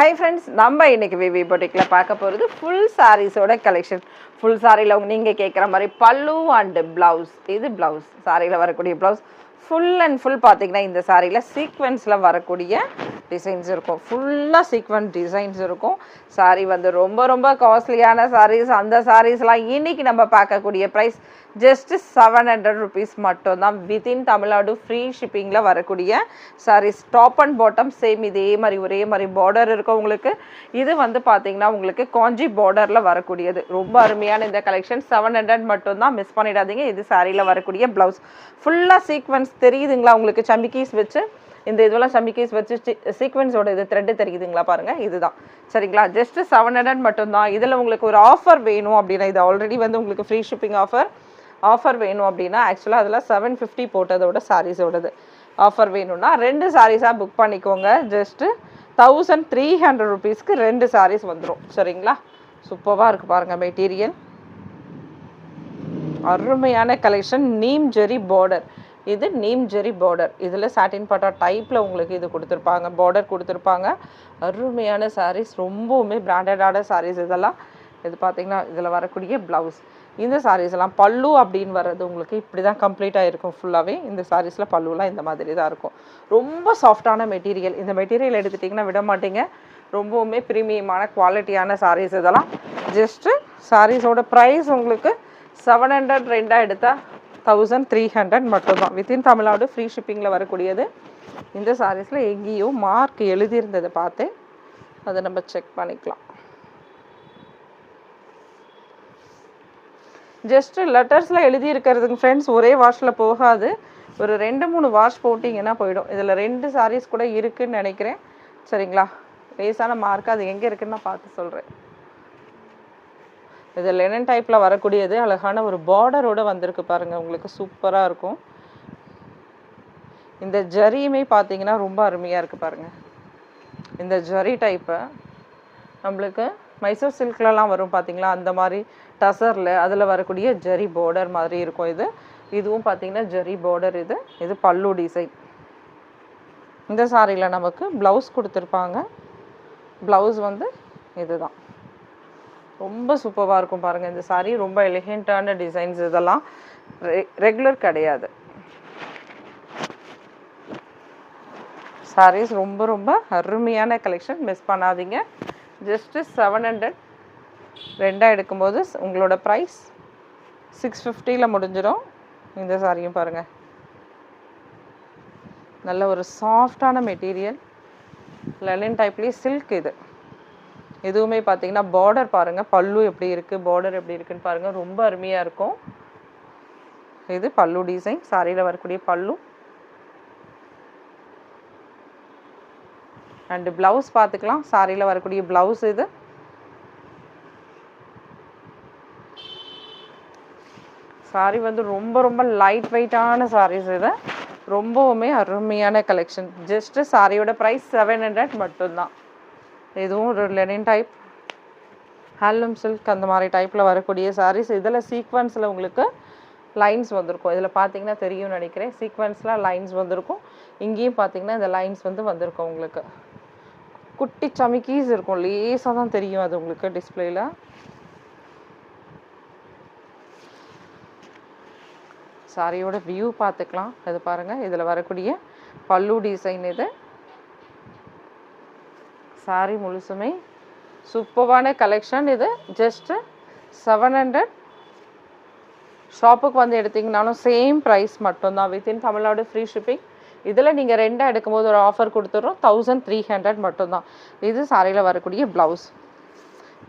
Hi friends நம்ம இன்னைக்கு விவி பொட்டிக்கில் பார்க்க போகிறது ஃபுல் சாரீஸோட கலெக்ஷன் ஃபுல் சாரியில் நீங்கள் கேட்குற மாதிரி பல்லு அண்டு ப்ளவுஸ் இது ப்ளவுஸ் சாரியில் வரக்கூடிய ப்ளவுஸ் ஃபுல் அண்ட் ஃபுல் பார்த்தீங்கன்னா இந்த சாரியில் சீக்வென்ஸில் வரக்கூடிய டிசைன்ஸ் இருக்கும். ஃபுல்லாக சீக்வென்ஸ் டிசைன்ஸ் இருக்கும். சாரீ வந்து ரொம்ப ரொம்ப காஸ்ட்லியான சாரீஸ் அந்த சாரீஸ்லாம் இன்னைக்கு நம்ம பார்க்கக்கூடிய price just seven hundred rupees மட்டும்தான். வித்தின் தமிழ்நாடு ஃப்ரீ ஷிப்பிங்கில் வரக்கூடிய sarees top and bottom same இதே மாதிரி ஒரே மாதிரி பார்டர் இருக்கும் உங்களுக்கு. இது வந்து பார்த்தீங்கன்னா உங்களுக்கு காஞ்சி பார்டரில் வரக்கூடியது. ரொம்ப அருமையான இந்த கலெக்ஷன் செவன் ஹண்ட்ரட் மட்டும்தான் மிஸ் பண்ணிடாதீங்க. இது சாரியில் வரக்கூடிய ப்ளவுஸ் ஃபுல்லாக சீக்வன்ஸ் தெரியுதுங்களா? உங்களுக்கு சம்பிக்கீஸ் வச்சு? இந்த இதெல்லாம் சம்பிக்கீஸ் வச்சு சீக்வன்ஸோட இது த்ரெட்டு தெரியுதுங்களா பாருங்கள் இதுதான். சரிங்களா? ஜஸ்ட் செவன் ஹண்ட்ரட் மட்டும்தான். இதில் உங்களுக்கு ஒரு ஆஃபர் வேணும் அப்படின்னா இது ஆல்ரெடி வந்து உங்களுக்கு ஃப்ரீ ஷிப்பிங் ஆஃபர் ஆஃபர் வேணும் அப்படின்னா ஆக்சுவலாக அதில் செவன் ஃபிஃப்டி போட்டதோட சாரீஸோடது ஆஃபர் வேணும்னா ரெண்டு சாரீஸாக புக் பண்ணிக்கோங்க. ஜஸ்ட்டு தௌசண்ட் த்ரீ ஹண்ட்ரட் ருபீஸ்க்கு ரெண்டு சாரீஸ் வந்துடும் சரிங்களா? சூப்பராக இருக்குது பாருங்கள் மெட்டீரியல் அருமையான கலெக்ஷன் நீம் ஜெரி பார்டர் இது நீம் ஜெரி பார்டர் இதில் சாட்டின் பாட்டா டைப்பில் உங்களுக்கு இது கொடுத்துருப்பாங்க. பார்டர் கொடுத்துருப்பாங்க. அருமையான சாரீஸ் ரொம்பவுமே பிராண்டடான சாரீஸ் இதெல்லாம். இது பார்த்தீங்கன்னா இதில் வரக்கூடிய ப்ளவுஸ் இந்த சாரீஸ் எல்லாம் பல்லு அப்படின்னு வர்றது உங்களுக்கு இப்படி தான் கம்ப்ளீட்டாக இருக்கும் ஃபுல்லாகவே இந்த சாரீஸில் பல்லுலாம் இந்த மாதிரி தான் இருக்கும். ரொம்ப சாஃப்டான மெட்டீரியல் இந்த மெட்டீரியல் எடுத்துட்டிங்கன்னா விட மாட்டீங்க. ரொம்பவுமே ப்ரீமியமான குவாலிட்டியான சாரீஸ் இதெல்லாம். ஜஸ்ட்டு சாரீஸோட ப்ரைஸ் உங்களுக்கு செவன் ஹண்ட்ரட் ரெண்டாக எடுத்தால் தௌசண்ட் த்ரீ ஹண்ட்ரட் மட்டும்தான். வித்தின் தமிழ்நாடு ஃப்ரீ ஷிப்பிங்கில் வரக்கூடியது. இந்த சாரீஸில் எங்கேயும் மார்க் எழுதியிருந்ததை பார்த்தேன் அதை நம்ம செக் பண்ணிக்கலாம். ஜஸ்ட்டு லெட்டர்ஸில் எழுதியிருக்கிறதுங்க ஃப்ரெண்ட்ஸ் ஒரே வாஷில் போகாது. ஒரு ரெண்டு மூணு வாஷ் போட்டிங்கன்னா போயிடும். இதில் ரெண்டு சாரீஸ் கூட இருக்குன்னு நினைக்கிறேன். சரிங்களா? லேசான மார்க் அது எங்கே இருக்குன்னு நான் பார்த்து சொல்கிறேன் இது லெனன் டைப்பில் வரக்கூடியது. அழகான ஒரு பார்டரோடு வந்திருக்கு பாருங்கள் உங்களுக்கு சூப்பராக இருக்கும். இந்த ஜரியுமே பார்த்தீங்கன்னா ரொம்ப அருமையாக இருக்குது பாருங்கள் இந்த ஜரி டைப்பை நம்மளுக்கு மைசூர் சில்க்லலாம் வரும் பார்த்தீங்களா அந்த மாதிரி டசரில் அதில் வரக்கூடிய ஜரி பார்டர் மாதிரி இருக்கும் இது. இதுவும் பார்த்தீங்கன்னா ஜரி பார்டர் இது. இது பல்லு டிசைன் இந்த சாரியில் நமக்கு ப்ளவுஸ் கொடுத்துருப்பாங்க. ப்ளவுஸ் வந்து இதுதான். ரொம்ப சூப்பராக இருக்கும் பாருங்கள் இந்த சாரீ ரொம்ப எலிகெண்ட்டான டிசைன்ஸ் இதெல்லாம் ரெகுலர் கிடையாது. சாரீஸ் ரொம்ப ரொம்ப அருமையான கலெக்ஷன் மிஸ் பண்ணாதீங்க. ஜஸ்ட்டு செவன் ஹண்ட்ரட் ரெண்டாக எடுக்கும்போது உங்களோட ப்ரைஸ் சிக்ஸ் ஃபிஃப்டியில் முடிஞ்சிடும். இந்த சாரியும் பாருங்கள் நல்ல ஒரு சாஃப்டான மெட்டீரியல் லெலின் டைப்லேயே சில்க் இது. எதுவுமே பார்த்தீங்கன்னா பார்டர் பாருங்கள் பல்லு எப்படி இருக்குது பார்டர் எப்படி இருக்குன்னு பாருங்கள் ரொம்ப அருமையாக இருக்கும். இது பல்லு டிசைன் சாரியில் வரக்கூடிய பல்லு. அண்டு ப்ளவுஸ் பார்த்துக்கலாம். சாரியில் வரக்கூடிய ப்ளவுஸ் இது. சாரி வந்து ரொம்ப ரொம்ப லைட் வெயிட்டான சாரீஸ் இது. ரொம்பவுமே அருமையான கலெக்ஷன் ஜஸ்ட்டு சாரியோட ப்ரைஸ் செவன் ஹண்ட்ரட் மட்டும்தான். இதுவும் ஒரு லெனின் டைப் ஹேண்ட்லூம் சில்க் அந்த மாதிரி டைப்பில் வரக்கூடிய சாரீஸ் இதில் சீக்வன்ஸில் உங்களுக்கு லைன்ஸ் வந்திருக்கும். இதில் பார்த்தீங்கன்னா தெரியும்னு நினைக்கிறேன். சீக்வன்ஸில் லைன்ஸ் வந்திருக்கும். இங்கேயும் பார்த்தீங்கன்னா இந்த லைன்ஸ் வந்து வந்திருக்கும் உங்களுக்கு. குட்டி சமிக்கீஸ் இருக்கும். லேசாக தான் தெரியும் அது உங்களுக்கு டிஸ்பிளேயில் சாரியோட வியூ பார்த்துக்கலாம் இது பாருங்கள் இதில் வரக்கூடிய பல்லு டிசைன் இது. சாரி முழுசுமே. சூப்பரான கலெக்ஷன் இது. ஜஸ்ட்டு செவன் ஹண்ட்ரட் ஷாப்புக்கு வந்து எடுத்திங்கனாலும் சேம் ப்ரைஸ் மட்டும்தான். வித்தின் தமிழ்நாடு ஃப்ரீ ஷிப்பிங் இதில் நீங்கள் ரெண்டாக எடுக்கும்போது ஒரு ஆஃபர் கொடுத்துட்றோம். தௌசண்ட் த்ரீ ஹண்ட்ரட் மட்டும்தான். இது சாரியில் வரக்கூடிய ப்ளவுஸ்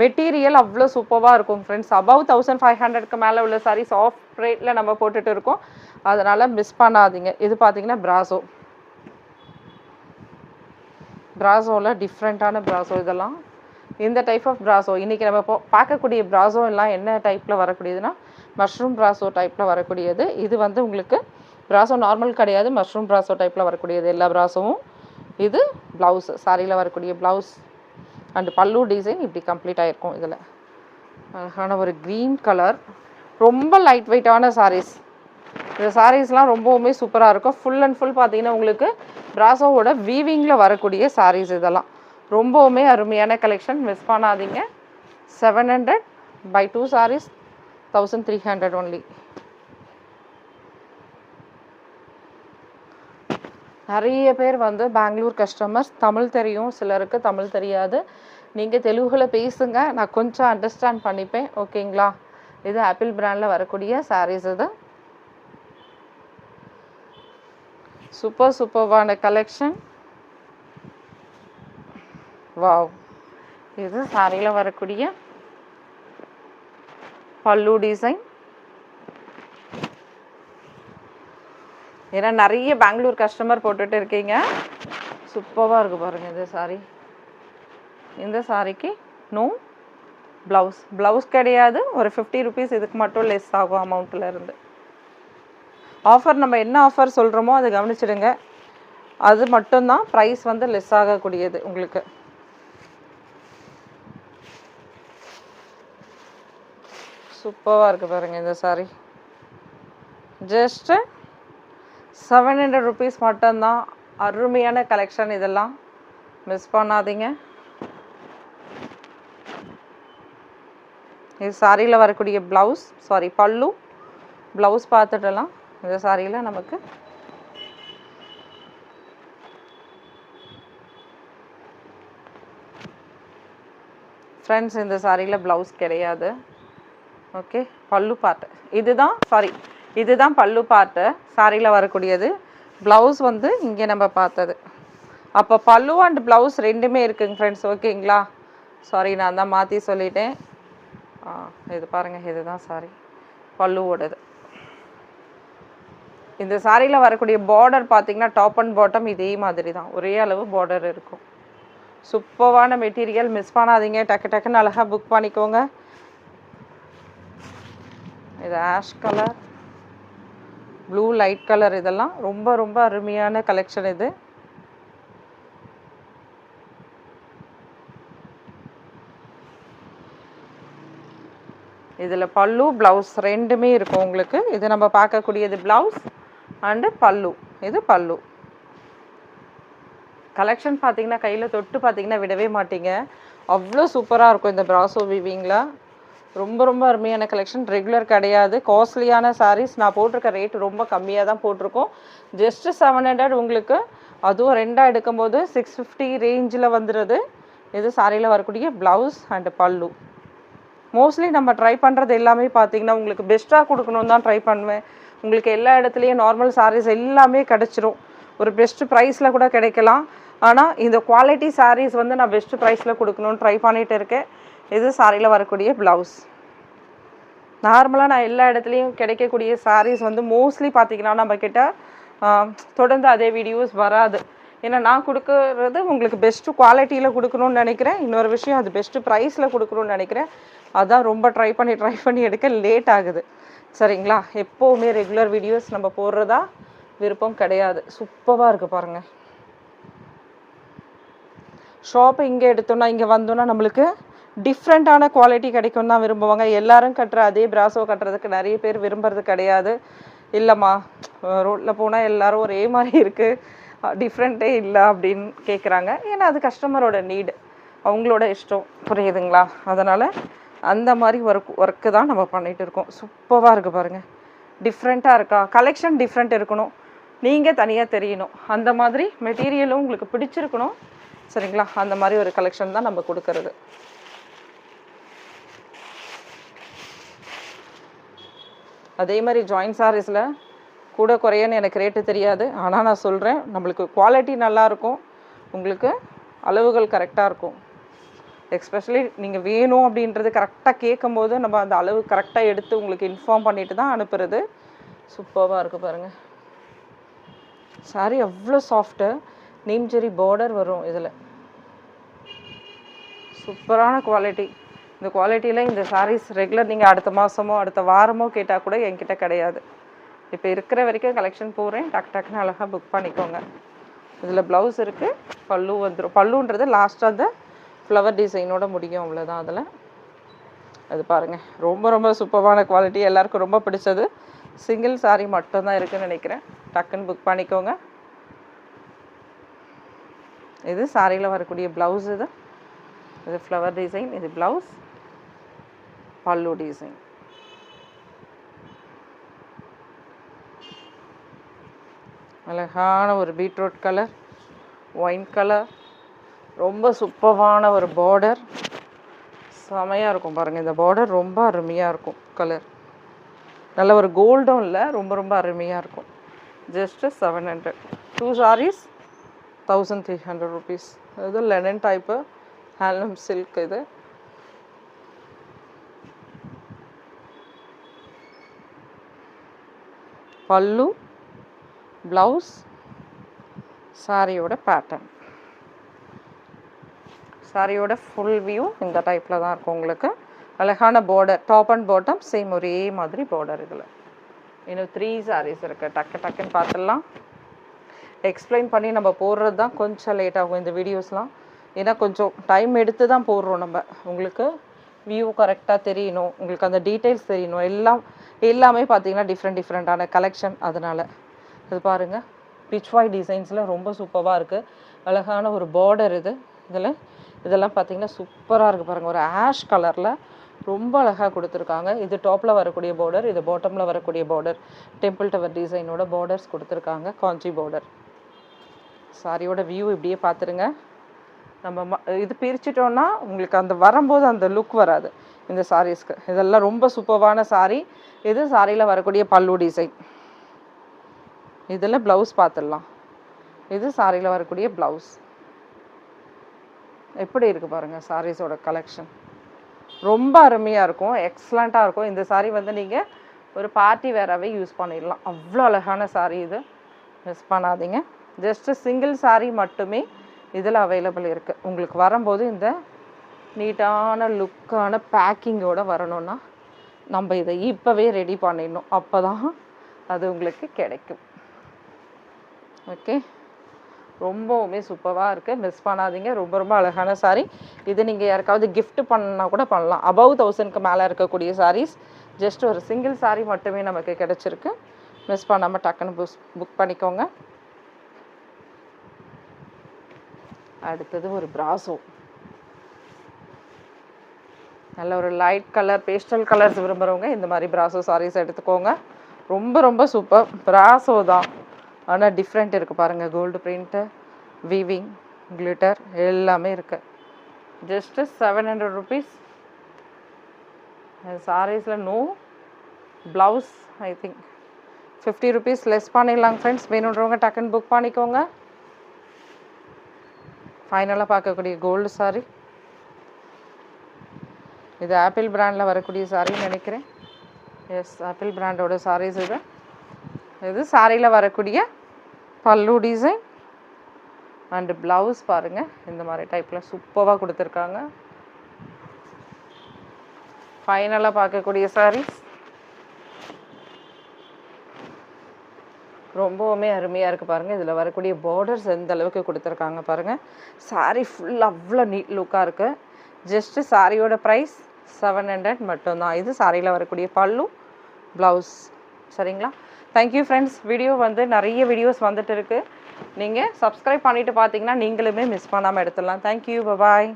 மெட்டீரியல் அவ்வளோ சூப்பராக இருக்கும் ஃப்ரெண்ட்ஸ் அபவ் தௌசண்ட் ஃபைவ் ஹண்ட்ரட்க்கு மேலே உள்ள சாரீஸ் சாஃப்ட் ரேட்டில் நம்ம போட்டுட்டு இருக்கோம். அதனால் மிஸ் பண்ணாதீங்க. இது பார்த்தீங்கன்னா ப்ராசோ ப்ராசோவில் டிஃப்ரெண்ட்டான ப்ராசோ இதெல்லாம். இந்த டைப் ஆஃப் ப்ராசோ இன்றைக்கி நம்ம இப்போ பார்க்கக்கூடிய ப்ராசோ எல்லாம் என்ன டைப்பில் வரக்கூடியதுன்னா மஷ்ரூம் ப்ராசோ டைப்பில் வரக்கூடியது. இது வந்து உங்களுக்கு ப்ராசோ நார்மல் கிடையாது மஷ்ரூம் ப்ராசோ டைப்பில் வரக்கூடியது. எல்லா ப்ராசோவும் இது ப்ளவுஸ் சாரியில் வரக்கூடிய ப்ளவுஸ் அண்டு பல்லு டிசைன் இப்படி கம்ப்ளீட் ஆகிருக்கும் இதில். அழகான ஒரு க்ரீன் கலர் ரொம்ப லைட் வெயிட்டான சாரீஸ் இந்த சாரீஸ்லாம் ரொம்பவுமே சூப்பராக இருக்கும். ஃபுல் அண்ட் ஃபுல் பார்த்தீங்கன்னா உங்களுக்கு பிராசோவோட வீவிங்கில் வரக்கூடிய சாரீஸ் இதெல்லாம். ரொம்பவுமே அருமையான கலெக்ஷன் மிஸ் பண்ணாதீங்க. Seven hundred by two sarees thousand three hundred only நிறைய பேர் வந்து பெங்களூர் கஸ்டமர்ஸ் தமிழ் தெரியும். சிலருக்கு தமிழ் தெரியாது. நீங்கள் தெலுங்கில் பேசுங்க. நான் கொஞ்சம் அண்டர்ஸ்டாண்ட் பண்ணிப்பேன். ஓகேங்களா இது ஆப்பிள் பிராண்டில் வரக்கூடிய சாரீஸ் இது. சூப்பர் சூப்பர்வான கலெக்ஷன் வாவ் இது சாரியில் வரக்கூடிய பல்லு டிசைன் ஏன்னா நிறைய பெங்களூர் கஸ்டமர் போட்டுட்டு இருக்கீங்க. சூப்பராக இருக்குது பாருங்கள் இந்த சாரி இந்த சாரிக்கு நோ ப்ளவுஸ் ப்ளவுஸ் கிடையாது. ஒரு ஃபிஃப்டி ருபீஸ் இதுக்கு மட்டும் லெஸ் ஆகும் அமௌண்ட்டில் இருந்து. ஆஃபர் நம்ம என்ன ஆஃபர் சொல்கிறோமோ அதை கவனிச்சிடுங்க. அது மட்டும்தான் ப்ரைஸ் வந்து லெஸ் ஆகக்கூடியது உங்களுக்கு. சூப்பராக இருக்குது பாருங்கள் இந்த saree just seven hundred rupees மட்டும்தான். அருமையான கலெக்ஷன் இதெல்லாம். மிஸ் பண்ணாதீங்க. இது சாரியில் வரக்கூடிய ப்ளவுஸ் சாரி பல்லு. ப்ளவுஸ் பார்த்துட்டலாம். இந்த சாரியில் நமக்கு ஃப்ரெண்ட்ஸ் இந்த சாரியில் ப்ளவுஸ் கிடையாது. ஓகே பல்லு பார்ட்டு இதுதான் சாரி இதுதான் பல்லு பார்ட்டு சாரியில் வரக்கூடியது. ப்ளவுஸ் வந்து இங்கே நம்ம பார்த்தது. அப்போ பல்லு அண்ட் ப்ளவுஸ் ரெண்டுமே இருக்குங்க ஃப்ரெண்ட்ஸ் ஓகேங்களா சாரி நான் தான் மாற்றி சொல்லிட்டேன். ஆ இது பாருங்கள் இதுதான் சாரி பல்லுவோடது. இந்த சாரியில் வரக்கூடிய பார்டர் பார்த்தீங்கன்னா டாப் அண்ட் பாட்டம் இதே மாதிரி தான் ஒரே அளவு பார்டர் இருக்கும். சூப்பர்வான மெட்டீரியல் மிஸ் பண்ணாதீங்க. டக்கு டக்குன்னு அழகாக புக் பண்ணிக்கோங்க. இது ash colour blue light colour இதெல்லாம் ரொம்ப ரொம்ப அருமையான கலெக்ஷன் இது. இதில் பல்லு ப்ளவுஸ் ரெண்டுமே இருக்கும் உங்களுக்கு. இது நம்ம பார்க்கக்கூடியது ப்ளவுஸ் அண்டு பல்லு. இது பல்லு. கலெக்ஷன் பார்த்தீங்கன்னா கையில் தொட்டு பார்த்தீங்கன்னா விடவே மாட்டீங்க. அவ்வளோ சூப்பராக இருக்கும் இந்த பிராசோ வீவிங்கில் ரொம்ப ரொம்ப அருமையான கலெக்ஷன் ரெகுலர் கிடையாது. காஸ்ட்லியான சாரீஸ் நான் போட்டிருக்க ரேட் ரொம்ப கம்மியாக தான் போட்டிருக்கோம். ஜஸ்ட்டு செவன் ஹண்ட்ரட் உங்களுக்கு அதுவும் ரெண்டாக எடுக்கும்போது சிக்ஸ் ஃபிஃப்டி ரேஞ்சில் வந்துடுது இது சாரியில் வரக்கூடிய ப்ளவுஸ் அண்டு பல்லு. மோஸ்ட்லி நம்ம ட்ரை பண்ணுறது எல்லாமே பார்த்தீங்கன்னா உங்களுக்கு பெஸ்ட்டாக கொடுக்கணுன்னு தான் ட்ரை பண்ணுவேன். உங்களுக்கு எல்லா இடத்துலையும் நார்மல் சாரீஸ் எல்லாமே கிடச்சிரும். ஒரு பெஸ்ட் ப்ரைஸில் கூட கிடைக்கலாம். ஆனால் இந்த குவாலிட்டி சாரீஸ் வந்து நான் பெஸ்ட் ப்ரைஸில் கொடுக்கணும்னு ட்ரை பண்ணிகிட்டு இருக்கேன். இது சாரியில் வரக்கூடிய ப்ளவுஸ் நார்மலாக நான் எல்லா இடத்துலையும் கிடைக்கக்கூடிய சாரீஸ் வந்து மோஸ்ட்லி பார்த்தீங்கன்னா நம்மக்கிட்ட தொடர்ந்து அதே வீடியோஸ் வராது. ஏன்னா நான் கொடுக்கறது உங்களுக்கு பெஸ்ட்டு குவாலிட்டியில் கொடுக்கணும்னு நினைக்கிறேன். இன்னொரு விஷயம் அது பெஸ்ட்டு ப்ரைஸில் கொடுக்கணும்னு நினைக்கிறேன். அதான் ரொம்ப ட்ரை பண்ணி ட்ரை பண்ணி எடுக்க லேட் ஆகுது. சரிங்களா? எப்போவுமே ரெகுலர் வீடியோஸ் நம்ம போடுறதா விருப்பம் கிடையாது. சூப்பராக இருக்குது பாருங்கள் ஷாப் இங்கே எடுத்தோம்னா இங்கே வந்தோம்னா நம்மளுக்கு டிஃப்ரெண்ட்டான குவாலிட்டி கிடைக்கும் தான் விரும்புவாங்க. எல்லாரும் கட்டுற அதே பிராசோ கட்டுறதுக்கு நிறைய பேர் விரும்புறது கிடையாது. இல்லைம்மா ரோட்டில் போனால் எல்லாரும் ஒரே மாதிரி இருக்குது டிஃப்ரெண்ட்டே இல்லை அப்படின்னு கேட்குறாங்க ஏன்னா அது கஸ்டமரோட நீடு அவங்களோட இஷ்டம். புரியுதுங்களா? அதனால் அந்த மாதிரி ஒர்க் ஒர்க்கு தான் நம்ம பண்ணிகிட்டு இருக்கோம். சூப்பராக இருக்குது பாருங்கள் டிஃப்ரெண்ட்டாக இருக்கா? கலெக்ஷன் டிஃப்ரெண்ட் இருக்கணும். நீங்கள் தனியாக தெரியணும். அந்த மாதிரி மெட்டீரியலும் உங்களுக்கு பிடிச்சிருக்கணும். சரிங்களா? அந்த மாதிரி ஒரு கலெக்ஷன் தான் நம்ம கொடுக்கறது. அதே மாதிரி ஜாயின்ட் சாரீஸில் கூட குறையன்னு எனக்கு ரேட்டு தெரியாது. ஆனால் நான் சொல்கிறேன் நம்மளுக்கு குவாலிட்டி நல்லாயிருக்கும் உங்களுக்கு அளவுகள் கரெக்டாக இருக்கும். எஸ்பெஷலி நீங்கள் வேணும் அப்படின்றது கரெக்டாக கேட்கும்போது நம்ம அந்த அளவு கரெக்டாக எடுத்து உங்களுக்கு இன்ஃபார்ம் பண்ணிட்டு தான் அனுப்புறது. சூப்பராக இருக்குது பாருங்கள் சாரி அவ்வளோ சாஃப்ட்டு நீம்ஜெரி பார்டர் வரும் இதில். சூப்பரான குவாலிட்டி இந்த குவாலிட்டியில் இந்த சாரீஸ் ரெகுலர் நீங்கள் அடுத்த மாதமோ அடுத்த வாரமோ கேட்டால் கூட என்கிட்ட கிடையாது. இப்போ இருக்கிற வரைக்கும் கலெக்ஷன் போகிறேன் டக் டக்குன்னு அழகாக புக் பண்ணிக்கோங்க. இதில் ப்ளவுஸ் இருக்குது பல்லு வந்துடும் பல்லுன்றது லாஸ்ட்டாக அந்த ஃப்ளவர் டிசைனோட முடியும் அவ்வளோதான் அதில். அது பாருங்கள் ரொம்ப ரொம்ப சூப்பரான குவாலிட்டி எல்லாருக்கும் ரொம்ப பிடிச்சது. சிங்கிள் saree மட்டும்தான் இருக்குதுன்னு நினைக்கிறேன். டக்குன்னு புக் பண்ணிக்கோங்க. இது சாரியில் வரக்கூடிய ப்ளவுஸ் இது. இது ஃப்ளவர் டிசைன் இது ப்ளவுஸ் பல்லு டிசைன் அழகான ஒரு பீட்ரூட் கலர் ஒயின் கலர் ரொம்ப சூப்பரான ஒரு பார்டர் செமையாக இருக்கும் பாருங்கள் இந்த பார்டர் ரொம்ப அருமையாக இருக்கும் கலர் நல்ல ஒரு கோல்டும் இல்லை ரொம்ப ரொம்ப அருமையாக இருக்கும். Just seven hundred two saris thousand three hundred rupees இது லெனன் டைப்பு ஹேண்ட்லூம் சில்க் இது. பல்லு ப்ளவுஸ் சாரியோட பேட்டர்ன் சாரியோட ஃபுல் வியூ இந்த டைப்பில் தான் இருக்கும் உங்களுக்கு. அழகான border top and bottom same ஒரே மாதிரி பார்டர் இதில். இன்னும் த்ரீ சாரீஸ் இருக்குது டக்கு டக்குன்னு பார்த்துடலாம். எக்ஸ்பிளைன் பண்ணி நம்ம போடுறது தான் கொஞ்சம் லேட் ஆகும் இந்த வீடியோஸ்லாம் ஏன்னா கொஞ்சம் டைம் எடுத்து தான் போடுறோம் நம்ம. உங்களுக்கு வியூ கரெக்டாக தெரியணும். உங்களுக்கு அந்த டீட்டெயில்ஸ் தெரியணும். எல்லாம் எல்லாமே பார்த்தீங்கன்னா டிஃப்ரெண்ட் டிஃப்ரெண்ட்டான கலெக்ஷன் அதனால். இது பாருங்கள் பிச்வாய் டிசைன்ஸில் ரொம்ப சூப்பராக இருக்குது அழகான ஒரு பார்டர் இது. இதில் இதெல்லாம் பார்த்தீங்கன்னா சூப்பராக இருக்குது பாருங்கள் ஒரு ஆஷ் கலரில் ரொம்ப அழகாக கொடுத்துருக்காங்க. இது டாப்பில் வரக்கூடிய பார்டர் இது பாட்டமில் வரக்கூடிய பார்டர் டெம்பிள் டவர் டிசைனோட பார்டர்ஸ் கொடுத்துருக்காங்க. காஞ்சி பார்டர் சாரியோட வியூ இப்படியே பார்த்துருங்க. நம்ம ம இது பிரிச்சிட்டோன்னா உங்களுக்கு அந்த வரும்போது அந்த லுக் வராது. இந்த சாரீஸ்க்கு இதெல்லாம் ரொம்ப சூப்பர்வான சாரீ இது சாரியில் வரக்கூடிய பல்லு டிசைன் இதில் ப்ளவுஸ் பார்த்துடலாம். இது சாரியில் வரக்கூடிய ப்ளவுஸ் எப்படி இருக்குது பாருங்கள் சாரீஸோட கலெக்ஷன் ரொம்ப அருமையாக இருக்கும் எக்ஸலண்ட்டாக இருக்கும். இந்த சாரீ வந்து நீங்கள் ஒரு பார்ட்டி வேறாவே யூஸ் பண்ணிடலாம். அவ்வளோ அழகான சாரீ இது. மிஸ் பண்ணாதீங்க. ஜஸ்ட்டு சிங்கிள் சாரீ மட்டுமே இதில் அவைலபிள் இருக்குது உங்களுக்கு வரும்போது இந்த நீட்டான லுக்கான பேக்கிங்கோடு வரணும்னா நம்ம இதை இப்போவே ரெடி பண்ணிடணும். அப்போ தான் அது உங்களுக்கு கிடைக்கும். ஓகே ரொம்பவுமே சூப்பராக இருக்குது மிஸ் பண்ணாதீங்க. ரொம்ப ரொம்ப அழகான சாரீ இது நீங்கள் யாருக்காவது கிஃப்ட் பண்ணால் கூட பண்ணலாம். அபவ் தௌசண்ட்க்கு மேலே இருக்கக்கூடிய சாரீஸ் ஜஸ்ட் ஒரு சிங்கிள் சாரீ மட்டுமே நமக்கு கிடச்சிருக்கு. மிஸ் பண்ணாமல் டக்குன்னு புஸ் புக் பண்ணிக்கோங்க. அடுத்தது ஒரு பிராசோ நல்ல ஒரு லைட் கலர் பேஸ்டல் கலர்ஸ் விரும்புகிறவங்க இந்த மாதிரி பிராசோ சாரீஸ் எடுத்துக்கோங்க. ரொம்ப ரொம்ப சூப்பர் பிராசோ தான். ஆனால் டிஃப்ரெண்ட் இருக்குது பாருங்கள் கோல்டு பிரிண்ட்டு வீவிங் கிளிட்டர் எல்லாமே இருக்குது ஜஸ்ட்டு செவன் ஹண்ட்ரட் ருபீஸ் சாரீஸில் no blouse I think fifty rupees less பண்ணிடலாங்க ஃப்ரெண்ட்ஸ் வேணுன்றவங்க டக்குன்னு புக் பண்ணிக்கோங்க. ஃபைனலாக பார்க்கக்கூடிய கோல்டு சாரி இது ஆப்பிள் பிராண்டில் வரக்கூடிய சாரின்னு நினைக்கிறேன். எஸ் ஆப்பிள் பிராண்டோட சாரீஸ் இது. இது சாரியில் வரக்கூடிய பல்லு டிசைன் அண்டு ப்ளவுஸ் பாருங்கள் இந்த மாதிரி டைப்பில் சூப்பராக கொடுத்துருக்காங்க. ஃபைனலாக பார்க்கக்கூடிய சாரீஸ் ரொம்பவுமே அருமையாக இருக்குது பாருங்கள் இதில் வரக்கூடிய பார்டர்ஸ் எந்த அளவுக்கு கொடுத்துருக்காங்க பாருங்கள் சாரீ ஃபுல் அவ்வளோ நீட் லுக்காக இருக்குது ஜஸ்ட்டு சாரியோட ப்ரைஸ் செவன் ஹண்ட்ரட் மட்டும்தான். இது சாரியில் வரக்கூடிய பல்லு ப்ளவுஸ் சரிங்களா? தேங்க்யூ ஃப்ரெண்ட்ஸ் வீடியோ வந்து நிறைய வீடியோஸ் வந்துட்டு இருக்குது நீங்கள் சப்ஸ்கிரைப் பண்ணிவிட்டு பார்த்தீங்கன்னா நீங்களுமே மிஸ் பண்ணாமல் எடுத்துடலாம். Thank you bye bye